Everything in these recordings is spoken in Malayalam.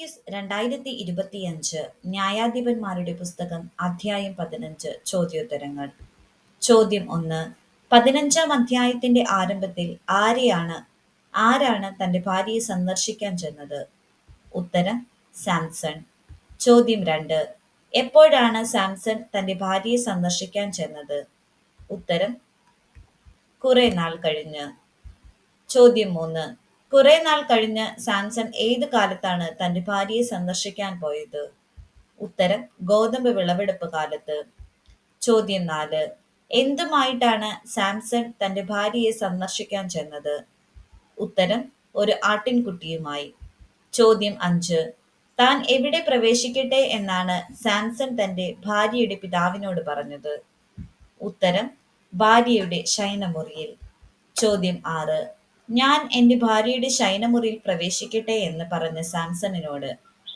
ക്വിസ് രണ്ടായിരത്തി ഇരുപത്തിയഞ്ച് ന്യായാധിപന്മാരുടെ പുസ്തകം അധ്യായം പതിനഞ്ച് ചോദ്യോത്തരങ്ങൾ. ചോദ്യം ഒന്ന് പതിനഞ്ചാം അധ്യായത്തിന്റെ ആരംഭത്തിൽ ആരെയാണ് ആരാണ് തന്റെ ഭാര്യയെ സന്ദർശിക്കാൻ ചെന്നത്? ഉത്തരം സാംസൺ. ചോദ്യം രണ്ട് എപ്പോഴാണ് സാംസൺ തന്റെ ഭാര്യയെ സന്ദർശിക്കാൻ ചെന്നത്? ഉത്തരം കുറെ നാൾ കഴിഞ്ഞ്. ചോദ്യം മൂന്ന് കുറെ നാൾ കഴിഞ്ഞ് സാംസൺ ഏത് കാലത്താണ് തന്റെ ഭാര്യയെ സന്ദർശിക്കാൻ പോയത്? ഉത്തരം ഗോതമ്പ് വിളവെടുപ്പ് കാലത്ത്. ചോദ്യം നാല് എന്തുമായിട്ടാണ് സാംസൺ തന്റെ ഭാര്യയെ സന്ദർശിക്കാൻ ചെന്നത്? ഉത്തരം ഒരു ആട്ടിൻകുട്ടിയുമായി. ചോദ്യം അഞ്ച് താൻ എവിടെ പ്രവേശിക്കട്ടെ എന്നാണ് സാംസൺ തന്റെ ഭാര്യയുടെ പിതാവിനോട് പറഞ്ഞത്? ഉത്തരം ഭാര്യയുടെ ശയനമുറിയിൽ. ചോദ്യം ആറ് ഞാൻ എന്റെ ഭാര്യയുടെ ശയനമുറിയിൽ പ്രവേശിക്കട്ടെ എന്ന് പറഞ്ഞ സാംസണിനോട്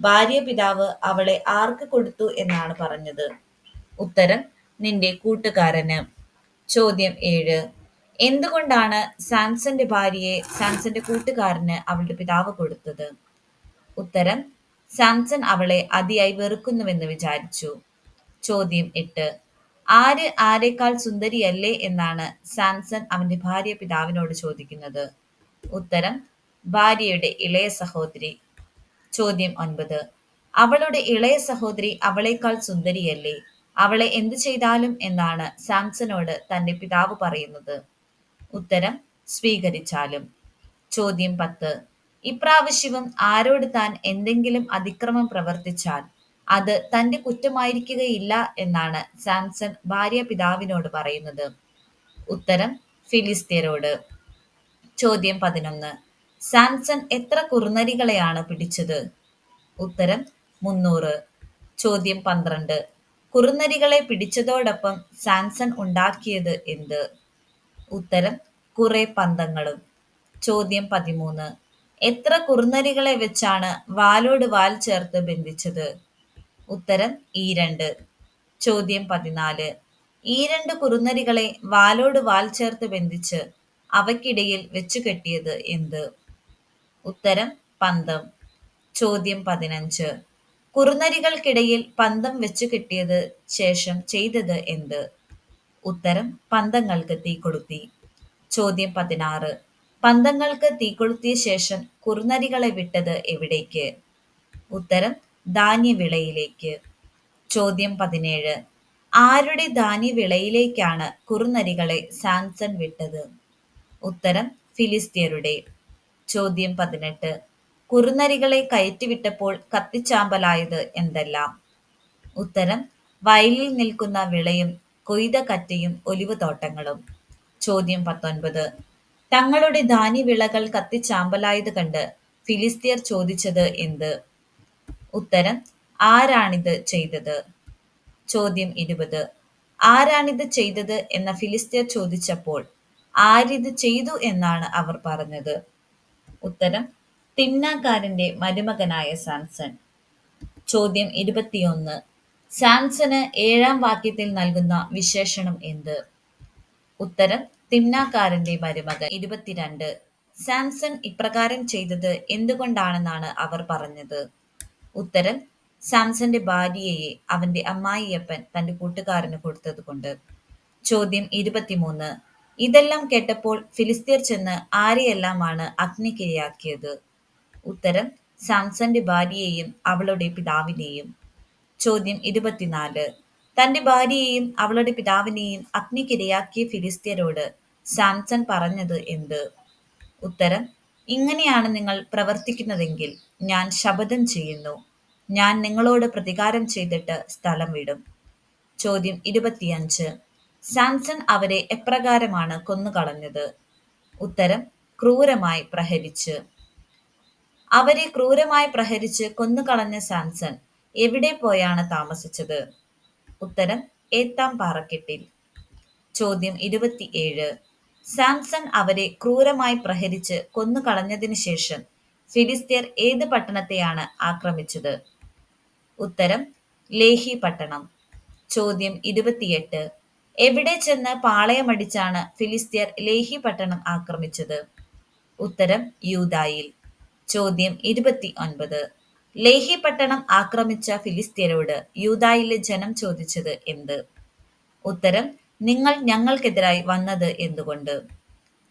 ഭാര്യ പിതാവ് അവളെ ആർക്ക് കൊടുത്തു എന്നാണ് പറഞ്ഞത്? ഉത്തരം നിന്റെ കൂട്ടുകാരന്. ചോദ്യം ഏഴ് എന്തുകൊണ്ടാണ് സാംസന്റെ ഭാര്യയെ സാംസന്റെ കൂട്ടുകാരന് അവളുടെ പിതാവ് കൊടുത്തത്? ഉത്തരം സാംസൺ അവളെ അതിയായി വെറുക്കുന്നുവെന്ന് വിചാരിച്ചു. ചോദ്യം എട്ട് ആര് ആരെക്കാൾ സുന്ദരിയല്ലേ എന്നാണ് സാംസൺ അവന്റെ ഭാര്യ പിതാവിനോട് ചോദിക്കുന്നത്. ഉത്തരം ഭാര്യയുടെ ഇളയ സഹോദരി. ചോദ്യം ഒൻപത്. അവളുടെ ഇളയ സഹോദരി അവളേക്കാൾ സുന്ദരിയല്ലേ? അവളെ എന്തു ചെയ്താലും എന്നാണ് സാംസനോട് തന്റെ പിതാവ് പറയുന്നത്. ഉത്തരം സ്വീകരിച്ചാലും. ചോദ്യം പത്ത്. ഇപ്രാവശ്യവും ആരോട് താൻ എന്തെങ്കിലും അതിക്രമം പ്രവർത്തിച്ചാൽ? അത് തന്റെ കുറ്റമായിരിക്കുകയില്ല എന്നാണ് സാംസൺ ഭാര്യ പിതാവിനോട് പറയുന്നത്. ഉത്തരം ഫിലിസ്തീനോട് ചോദ്യം പതിനൊന്ന്. സാംസൺ എത്ര കുറുനരികളെയാണ് പിടിച്ചത്? ഉത്തരം മുന്നൂറ്. ചോദ്യം പന്ത്രണ്ട്. കുറുനരികളെ പിടിച്ചതോടൊപ്പം സാംസൺ ഉണ്ടാക്കിയത് എന്ത്? ഉത്തരം കുറെ പന്തങ്ങളും. ചോദ്യം പതിമൂന്ന്. എത്ര കുറുനരികളെ വെച്ചാണ് വാലോട് വാൽ ചേർത്ത് ബന്ധിച്ചത്? ഉത്തരം ഈ രണ്ട്. ചോദ്യം പതിനാല്. ഈ രണ്ട് കുറുനരികളെ വാലോട് വാൽ ചേർത്ത് ബന്ധിച്ച് അവയ്ക്കിടയിൽ വെച്ചു കെട്ടിയത് എന്ത്? ഉത്തരം പന്തം. ചോദ്യം പതിനഞ്ച്. കുറുനരികൾക്കിടയിൽ പന്തം വെച്ചു കെട്ടിയത് ശേഷം ചെയ്തത് എന്ത്? ഉത്തരം പന്തങ്ങൾക്ക് തീ കൊളുത്തി. ചോദ്യം പതിനാറ്. പന്തങ്ങൾക്ക് തീ കൊളുത്തിയ ശേഷം കുറുനരികളെ വിട്ടത് എവിടേക്ക്? ഉത്തരം ധാന്യവിളയിലേക്ക്. ചോദ്യം പതിനേഴ്. ആരുടെ ധാന്യവിളയിലേക്കാണ് കുറുനരികളെ സാംസൺ വിട്ടത്? ഉത്തരം ഫിലിസ്തീയരുടെ. ചോദ്യം പതിനെട്ട്. കുറുനരികളെ കയറ്റിവിട്ടപ്പോൾ കത്തിച്ചാമ്പലായത് എന്തെല്ലാം? ഉത്തരം വയലിൽ നിൽക്കുന്ന വിളയും കൊയ്ത കറ്റയും ഒലിവ് തോട്ടങ്ങളും ചോദ്യം പത്തൊൻപത്. തങ്ങളുടെ ധാന്യവിളകൾ കത്തിച്ചാമ്പലായത് കണ്ട് ഫിലിസ്തീയർ ചോദിച്ചത് എന്ത്? ഉത്തരം ആരാണിത് ചെയ്തത്? ചോദ്യം ഇരുപത്. ആരാണിത് ചെയ്തത് എന്ന ഫിലിസ്തീർ ചോദിച്ചപ്പോൾ ആരിത് ചെയ്തു എന്നാണ് അവർ പറഞ്ഞത്? ഉത്തരം തിന്നാക്കാരന്റെ മരുമകനായ സാംസൺ ചോദ്യം ഇരുപത്തിയൊന്ന്. സാംസന് ഏഴാം വാക്യത്തിൽ നൽകുന്ന വിശേഷണം എന്ത്? ഉത്തരം തിന്നാക്കാരന്റെ മരുമകൻ. ഇരുപത്തിരണ്ട്. സാംസൺ ഇപ്രകാരം ചെയ്തത് എന്തുകൊണ്ടാണെന്നാണ് അവർ പറഞ്ഞത്? ഉത്തരം സാംസന്റെ ഭാര്യയെ അവന്റെ അമ്മായിയപ്പൻ തന്റെ കൂട്ടുകാരന് കൊടുത്തതുകൊണ്ട് ചോദ്യം ഇരുപത്തിമൂന്ന്. ഇതെല്ലാം കേട്ടപ്പോൾ ഫിലിസ്തീർ ചെന്ന് ആരെയെല്ലാമാണ് അഗ്നിക്കിരയാക്കിയത്? ഉത്തരം സാംസന്റെ ഭാര്യയെയും അവളുടെ പിതാവിനെയും. ചോദ്യം ഇരുപത്തിനാല്. തന്റെ ഭാര്യയെയും അവളുടെ പിതാവിനെയും അഗ്നിക്കിരയാക്കിയ ഫിലിസ്തീയരോട് സാംസൺ പറഞ്ഞത് എന്ത്? ഉത്തരം ഇങ്ങനെയാണ് നിങ്ങൾ പ്രവർത്തിക്കുന്നതെങ്കിൽ ഞാൻ ശപഥം ചെയ്യുന്നു. ഞാൻ നിങ്ങളോട് പ്രതികാരം ചെയ്തിട്ട് സ്ഥലം വിടും. ചോദ്യം ഇരുപത്തിയഞ്ച്. സാംസൺ അവരെ എപ്രകാരമാണ് കൊന്നുകളഞ്ഞത്? ഉത്തരം ക്രൂരമായി പ്രഹരിച്ച്. അവരെ ക്രൂരമായി പ്രഹരിച്ച് കൊന്നുകളഞ്ഞ സാംസൺ എവിടെ പോയാണ് താമസിച്ചത്? ഉത്തരം ഏത്താം പാറക്കെട്ടിൽ ചോദ്യം ഇരുപത്തിയേഴ്. സാംസൺ അവരെ ക്രൂരമായി പ്രഹരിച്ച് കൊന്നുകളഞ്ഞതിനു ശേഷം ഫിലിസ്തീർ ഏത് പട്ടണത്തെയാണ് ആക്രമിച്ചത്? ഉത്തരം ലേഹി പട്ടണം. ചോദ്യം ഇരുപത്തിയെട്ട്. എവിടെ ചെന്ന് പാളയമടിച്ചാണ് ഫിലിസ്തീർ ലേഹി പട്ടണം ആക്രമിച്ചത്? ഉത്തരം യൂതായിൽ ചോദ്യം ഇരുപത്തി ഒൻപത് ലേഹി പട്ടണം ആക്രമിച്ച ഫിലിസ്തീനോട് യൂതായിലെ ജനം ചോദിച്ചത് എന്ത്? ഉത്തരം നിങ്ങൾ ഞങ്ങൾക്കെതിരായി വന്നത് എന്തുകൊണ്ട്?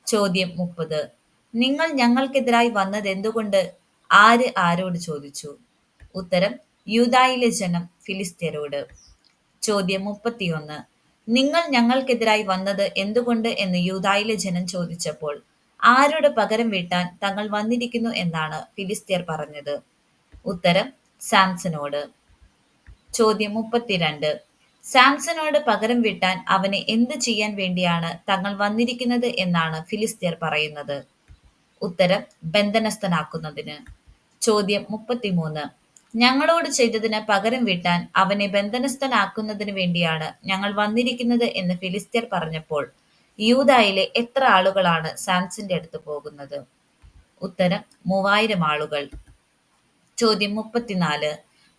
ചോദ്യം മുപ്പത്. നിങ്ങൾ ഞങ്ങൾക്കെതിരായി വന്നത് എന്തുകൊണ്ട്? ആര് ആരോട് ചോദിച്ചു? ഉത്തരം യൂതായിലെ ജനം ഫിലിസ്തീനോട് ചോദ്യം മുപ്പത്തിയൊന്ന്. നിങ്ങൾ ഞങ്ങൾക്കെതിരായി വന്നത് എന്തുകൊണ്ട് എന്ന് യൂതായിലെ ജനം ചോദിച്ചപ്പോൾ ആരുടെ പകരം വീട്ടാൻ തങ്ങൾ വന്നിരിക്കുന്നു എന്നാണ് ഫിലിസ്തീർ പറഞ്ഞത്. ഉത്തരം സാംസനോട്. ചോദ്യം മുപ്പത്തിരണ്ട്. സാംസനോട് പകരം വീട്ടാൻ അവനെ എന്ത് ചെയ്യാൻ വേണ്ടിയാണ് തങ്ങൾ വന്നിരിക്കുന്നത് എന്നാണ് ഫിലിസ്തീർ പറയുന്നത്. ഉത്തരം ബന്ധനസ്ഥനാക്കുന്നതിന്. ചോദ്യം മുപ്പത്തിമൂന്ന്. ഞങ്ങളോട് ചെയ്തതിന് പകരം വീട്ടാൻ അവനെ ബന്ധനസ്ഥനാക്കുന്നതിന് വേണ്ടിയാണ് ഞങ്ങൾ വന്നിരിക്കുന്നത് എന്ന് ഫിലിസ്തീർ പറഞ്ഞപ്പോൾ യൂതായിലെ എത്ര ആളുകളാണ് സാംസിന്റെ അടുത്ത് പോകുന്നത്? ഉത്തരം മൂവായിരം ആളുകൾ. ചോദ്യം മുപ്പത്തിനാല്.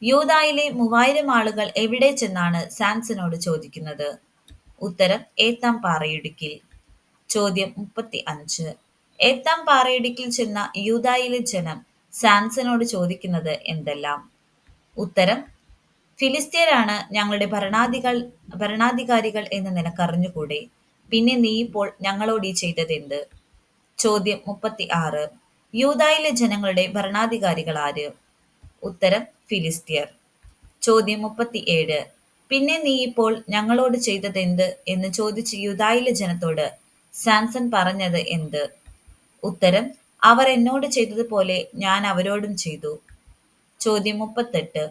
യൂതായിലെ മൂവായിരം ആളുകൾ എവിടെ ചെന്നാണ് സാംസനോട് ചോദിക്കുന്നത്? ഉത്തരം ഏത്താം പാറയിടുക്കിൽ. ചോദ്യം മുപ്പത്തി അഞ്ച് ഏത്താം പാറയിടുക്കിൽ ചെന്ന യൂതായിലെ ജനം സാംസനോട് ചോദിക്കുന്നത് എന്തെല്ലാം? ഉത്തരം ഫിലിസ്തീനാണ് ഞങ്ങളുടെ ഭരണാധികൾ ഭരണാധികാരികൾ എന്ന് നിനക്കറിഞ്ഞുകൂടെ? പിന്നെ നീ ഇപ്പോൾ ഞങ്ങളോട് ഈ ചെയ്തതെന്ത് ചോദ്യം മുപ്പത്തി ആറ് യൂതായിലെ ജനങ്ങളുടെ ഭരണാധികാരികൾ ആര്? ഉത്തരം ഫിലിസ്തീയർ. ചോദ്യം മുപ്പത്തി ഏഴ് പിന്നെ നീ ഇപ്പോൾ ഞങ്ങളോട് ചെയ്തതെന്ത് എന്ന് ചോദിച്ച് യൂതായിലെ ജനത്തോട് സാംസൺ പറഞ്ഞത് എന്ത്? ഉത്തരം അവർ എന്നോട് ചെയ്തതുപോലെ ഞാൻ അവരോടും ചെയ്തു. ചോദ്യം മുപ്പത്തെട്ട്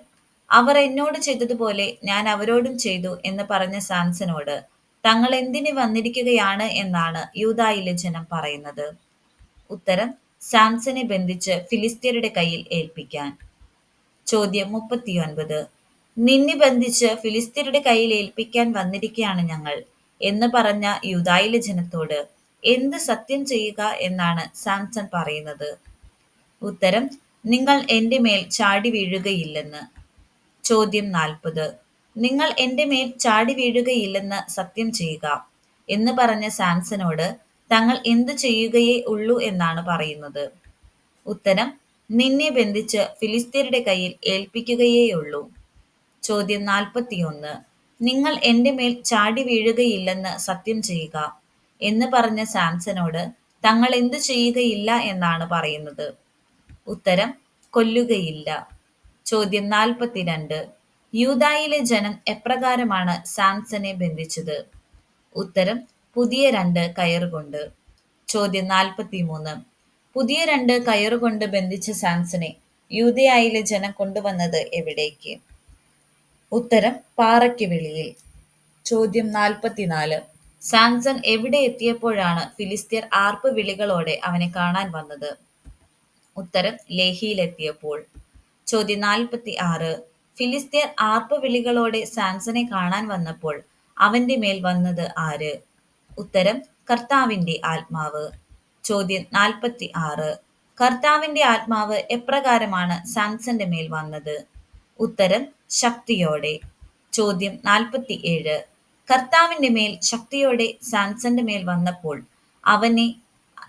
അവർ എന്നോട് ചെയ്തതുപോലെ ഞാൻ അവരോടും ചെയ്തു എന്ന് പറഞ്ഞ സാംസനോട് തങ്ങൾ എന്തിന് വന്നിരിക്കുകയാണ് എന്നാണ് യൂതായിലെ ജനം പറയുന്നത്. ഉത്തരം സാംസനെ ബന്ധിച്ച് ഫിലിസ്തീനയുടെ കയ്യിൽ ഏൽപ്പിക്കാൻ. ചോദ്യം മുപ്പത്തിയൊൻപത് നിന്നെ ബന്ധിച്ച് ഫിലിസ്തീനയുടെ കയ്യിൽ ഏൽപ്പിക്കാൻ വന്നിരിക്കുകയാണ് ഞങ്ങൾ എന്ന് പറഞ്ഞ യൂതായിലെ ജനത്തോട് എന്ത് സത്യം ചെയ്യുക എന്നാണ് സാംസൺ പറയുന്നത്. ഉത്തരം നിങ്ങൾ എന്റെ മേൽ ചാടി വീഴുകയില്ലെന്ന്. ചോദ്യം നാൽപ്പത് നിങ്ങൾ എന്റെ മേൽ ചാടി വീഴുകയില്ലെന്ന് സത്യം ചെയ്യുക എന്ന് പറഞ്ഞ സാംസനോട് തങ്ങൾ എന്തു ചെയ്യുകയേ ഉള്ളൂ എന്നാണ് പറയുന്നത്. ഉത്തരം നിന്നെ ബന്ധിച്ച് ഫിലിസ്തീനയുടെ കയ്യിൽ ഏൽപ്പിക്കുകയേയുള്ളൂ ചോദ്യം നാൽപ്പത്തിയൊന്ന് നിങ്ങൾ എന്റെ മേൽ ചാടി വീഴുകയില്ലെന്ന് സത്യം ചെയ്യുക എന്ന് പറഞ്ഞ സാംസനോട് തങ്ങൾ എന്തു ചെയ്യുകയില്ല എന്നാണ് പറയുന്നത്. ഉത്തരം കൊല്ലുകയില്ല. ചോദ്യം നാൽപ്പത്തിരണ്ട്. യൂതായിലെ ജനം എപ്രകാരമാണ് സാംസനെ ബന്ധിച്ചത്? ഉത്തരം പുതിയ രണ്ട് കയറുകൊണ്ട്. ചോദ്യം നാൽപ്പത്തിമൂന്ന്. പുതിയ രണ്ട് കയറുകൊണ്ട് ബന്ധിച്ച സാംസനെ യൂതയായിലെ ജനം കൊണ്ടുവന്നത് എവിടേക്ക്? ഉത്തരം പാറയ്ക്ക് വെളിയിൽ. ചോദ്യം നാൽപ്പത്തിനാല്. സാംസൺ എവിടെ എത്തിയപ്പോഴാണ് ഫിലിസ്തീർ ആർപ്പ് വിളികളോടെ അവനെ കാണാൻ വന്നത്? ഉത്തരം ലേഹിയിലെത്തിയപ്പോൾ. ചോദ്യം നാൽപ്പത്തി ആറ് ഫിലിസ്തീർ ആർപ്പ് വിളികളോടെ സാംസനെ കാണാൻ വന്നപ്പോൾ അവന്റെ മേൽ വന്നത് ആര്? ഉത്തരം കർത്താവിന്റെ ആത്മാവ്. ചോദ്യം നാൽപ്പത്തി ആറ് കർത്താവിന്റെ ആത്മാവ് എപ്രകാരമാണ് സാംസന്റെ മേൽ വന്നത്? ഉത്തരം ശക്തിയോടെ. ചോദ്യം നാൽപ്പത്തി ഏഴ് കർത്താവിന്റെ മേൽ ശക്തിയോടെ സാംസന്റെ മേൽ വന്നപ്പോൾ അവനെ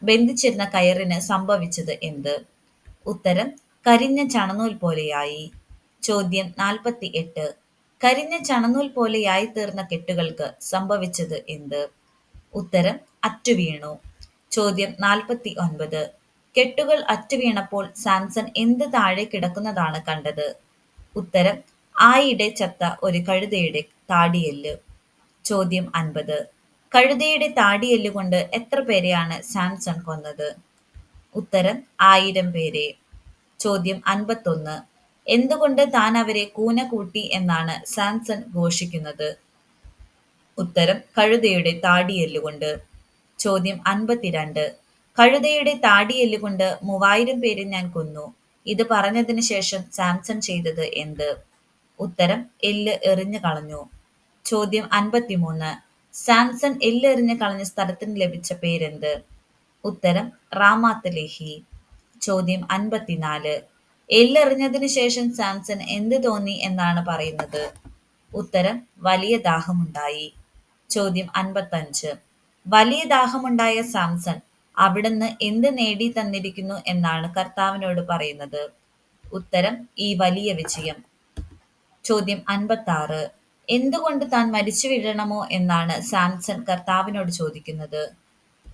ബന്ധിച്ചിരുന്ന കയറിന് സംഭവിച്ചത് എന്ത്? ഉത്തരം കരിഞ്ഞ ചണനൂൽ പോലെയായി. ചോദ്യം നാൽപ്പത്തി എട്ട് കരിഞ്ഞ ചണനൂൽ പോലെയായി തീർന്ന കെട്ടുകൾക്ക് സംഭവിച്ചത് എന്ത്? ഉത്തരം അറ്റുവീണു ചോദ്യം നാൽപ്പത്തി ഒൻപത് കെട്ടുകൾ അറ്റുവീണപ്പോൾ സാംസൺ എന്ത് താഴെ കിടക്കുന്നതാണ് കണ്ടത്? ഉത്തരം ആയിടെ ചത്ത ഒരു കഴുതയുടെ താടിയെല്ല്. ചോദ്യം അൻപത്. കഴുതയുടെ താടിയെല്ലുകൊണ്ട് എത്ര പേരെയാണ് സാംസൺ കൊന്നത്? ഉത്തരം ആയിരം പേരെ. ചോദ്യം അൻപത്തൊന്ന്. എന്തുകൊണ്ട് താൻ അവരെ കൂന കൂട്ടി എന്നാണ് സാംസൺ ഘോഷിക്കുന്നത്? ഉത്തരം കഴുതയുടെ താടിയെല്ലുകൊണ്ട്. ചോദ്യം അൻപത്തിരണ്ട്. കഴുതയുടെ താടിയെല്ലുകൊണ്ട് മൂവായിരം പേരെ ഞാൻ കൊന്നു. ഇത് പറഞ്ഞതിന് ശേഷം സാംസൺ ചെയ്തത് എന്ത്? ഉത്തരം എല്ല് എറിഞ്ഞു കളഞ്ഞു. ചോദ്യം അൻപത്തിമൂന്ന്. സാംസൺ എല്ലെറിഞ്ഞ് കളഞ്ഞ സ്ഥലത്തിന് ലഭിച്ച പേരെന്ത്? ഉത്തരം റാമാത്ത് ചോദ്യം അൻപത്തിനാല്. എല്ലെറിഞ്ഞതിനു ശേഷം സാംസൺ എന്ത് തോന്നി എന്നാണ് പറയുന്നത്? ഉത്തരം വലിയ ദാഹമുണ്ടായി. ചോദ്യം അൻപത്തഞ്ച്. വലിയ ദാഹമുണ്ടായ സാംസൺ അവിടുന്ന് എന്ത് നേടി തന്നിരിക്കുന്നു എന്നാണ് കർത്താവിനോട് പറയുന്നത്? ഉത്തരം ഈ വലിയ വിജയം. ചോദ്യം അൻപത്താറ്. എന്തുകൊണ്ട് താൻ മരിച്ചു വീഴണമോ എന്നാണ് സാംസൺ കർത്താവിനോട് ചോദിക്കുന്നത്.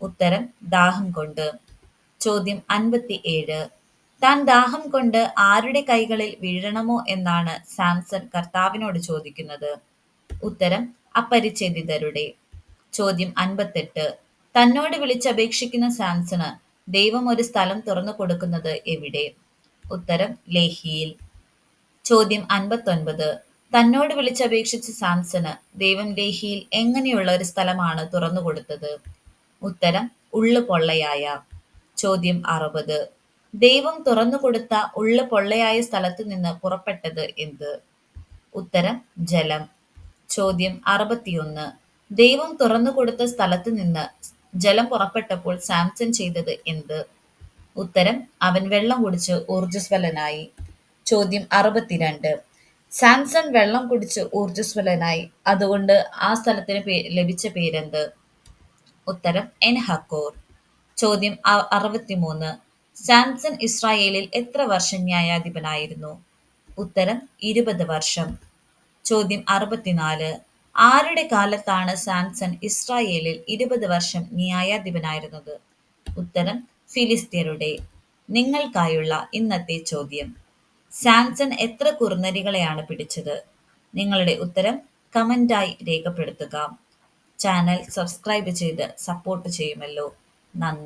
ഉത്തരം ദാഹം കൊണ്ട്. ചോദ്യം അൻപത്തി ഏഴ് താൻ ദാഹം കൊണ്ട് ആരുടെ കൈകളിൽ വീഴണമോ എന്നാണ് സാംസൺ കർത്താവിനോട് ചോദിക്കുന്നത്. ഉത്തരം അപരിച്ഛേദിതരുടെ ചോദ്യം അൻപത്തെട്ട്. തന്നോട് വിളിച്ചപേക്ഷിക്കുന്ന സാംസണ് ദൈവം ഒരു സ്ഥലം തുറന്നു കൊടുക്കുന്നത് എവിടെ? ഉത്തരം ലേഹിയിൽ. ചോദ്യം അൻപത്തൊൻപത്. തന്നോട് വിളിച്ചപേക്ഷിച്ച സാംസന് ദൈവം ഡേഹിയിൽ എങ്ങനെയുള്ള ഒരു സ്ഥലമാണ് തുറന്നുകൊടുത്തത്? ഉത്തരം ഉള്ളു പൊള്ളയായ. ചോദ്യം അറുപത്. ദൈവം തുറന്നുകൊടുത്ത ഉള്ളു പൊള്ളയായ സ്ഥലത്തു നിന്ന് പുറപ്പെട്ടത് എന്ത്? ഉത്തരം ജലം. ചോദ്യം അറുപത്തിയൊന്ന്. ദൈവം തുറന്നുകൊടുത്ത സ്ഥലത്ത് നിന്ന് ജലം പുറപ്പെട്ടപ്പോൾ സാംസൺ ചെയ്തത് എന്ത്? ഉത്തരം അവൻ വെള്ളം കുടിച്ച് ഊർജസ്വലനായി. ചോദ്യം അറുപത്തിരണ്ട്. സാംസൺ വെള്ളം കുടിച്ച് ഊർജസ്വലനായി. അതുകൊണ്ട് ആ സ്ഥലത്തിന് ലഭിച്ച പേരെന്ത്? ഉത്തരം എൻ ഹക്കോർ ചോദ്യം അറുപത്തിമൂന്ന്. സാംസൺ ഇസ്രായേലിൽ എത്ര വർഷം ന്യായാധിപനായിരുന്നു? ഉത്തരം ഇരുപത് വർഷം. ചോദ്യം അറുപത്തിനാല്. ആരുടെ കാലത്താണ് സാംസൺ ഇസ്രായേലിൽ ഇരുപത് വർഷം ന്യായാധിപനായിരുന്നത്? ഉത്തരം ഫിലിസ്തീനരുടെ നിങ്ങൾക്കായുള്ള ഇന്നത്തെ ചോദ്യം. സാംസൺ എത്ര കുറുനരികളെയാണ് പിടിച്ചത്? നിങ്ങളുടെ ഉത്തരം കമന്റായി രേഖപ്പെടുത്തുക. ചാനൽ സബ്സ്ക്രൈബ് ചെയ്ത് സപ്പോർട്ട് ചെയ്യുമല്ലോ. നന്ദി.